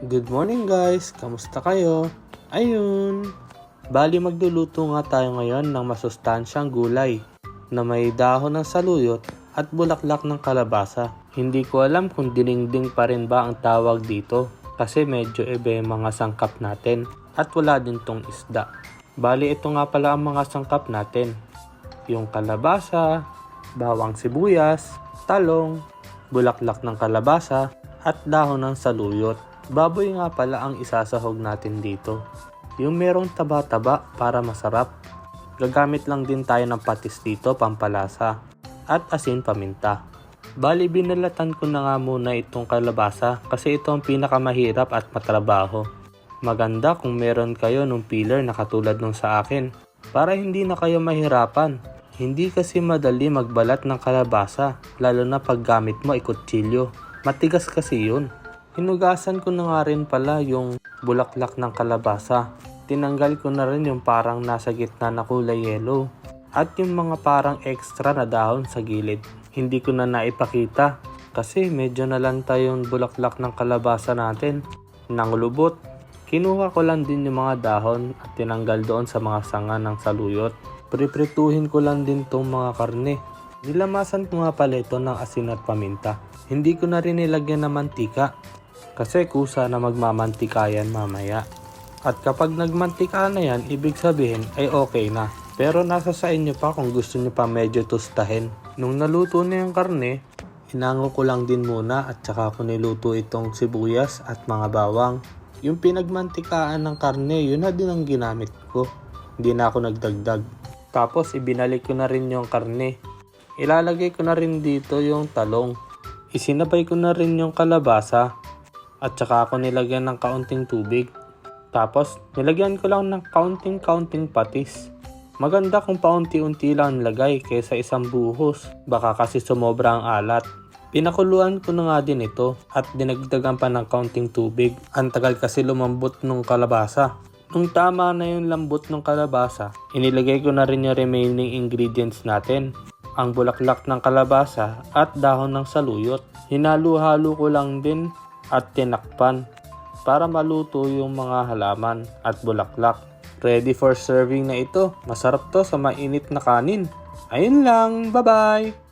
Good morning guys! Kamusta kayo? Ayun! Bali magluluto nga tayo ngayon ng masustansyang gulay na may dahon ng saluyot at bulaklak ng kalabasa. Hindi ko alam kung diningding pa rin ba ang tawag dito kasi medyo yung mga sangkap natin at wala din tong isda. Bali ito nga pala ang mga sangkap natin. Yung kalabasa, bawang sibuyas, talong, bulaklak ng kalabasa at dahon ng saluyot. Baboy nga pala ang isasahog natin dito. Yung merong taba-taba para masarap. Gagamit lang din tayo ng patis dito pampalasa at asin paminta. Bali binalatan ko na nga muna itong kalabasa kasi ito ang pinakamahirap at matrabaho. Maganda kung meron kayo nung peeler na katulad nung sa akin para hindi na kayo mahirapan. Hindi kasi madali magbalat ng kalabasa lalo na paggamit mo ay kutsilyo. Matigas kasi yun. Hinugasan ko na nga rin pala yung bulaklak ng kalabasa. Tinanggal ko na rin yung parang nasa gitna na kulay yellow. At yung mga parang extra na dahon sa gilid. Hindi ko na naipakita kasi medyo nalanta yung bulaklak ng kalabasa natin. Nang lubot, kinuha ko lang din yung mga dahon at tinanggal doon sa mga sanga ng saluyot. Priprituhin ko lang din tong mga karne. Nilamasan ko nga pala ito ng asin at paminta. Hindi ko na rin nilagyan ng mantika kasi kusa na magmamantika yan mamaya. At kapag nagmantika na yan, ibig sabihin ay okay na. Pero nasa sa inyo pa kung gusto nyo pa medyo tustahin. Nung naluto na yung karne, inango ko lang din muna at saka ko niluto itong sibuyas at mga bawang. Yung pinagmantikaan ng karne, yun na din ang ginamit ko. Hindi na ako nagdagdag. Tapos ibinalik ko na rin yung karne. Ilalagay ko na rin dito yung talong. Isinabay ko na rin yung kalabasa at saka ako nilagyan ng kaunting tubig. Tapos, nilagyan ko lang ng kaunting-kaunting patis. Maganda kung paunti-unti lang nilagay kaysa isang buhos. Baka kasi sumobra ang alat. Pinakuluan ko na nga din ito at dinagdagan pa ng kaunting tubig. Ang tagal kasi lumambot nung kalabasa. Nung tama na yung lambot ng kalabasa, inilagay ko na rin yung remaining ingredients natin. Ang bulaklak ng kalabasa at dahon ng saluyot. Hinalo-halo ko lang din at tinakpan para maluto yung mga halaman at bulaklak. Ready for serving na ito. Masarap to sa mainit na kanin. Ayun lang. Bye-bye!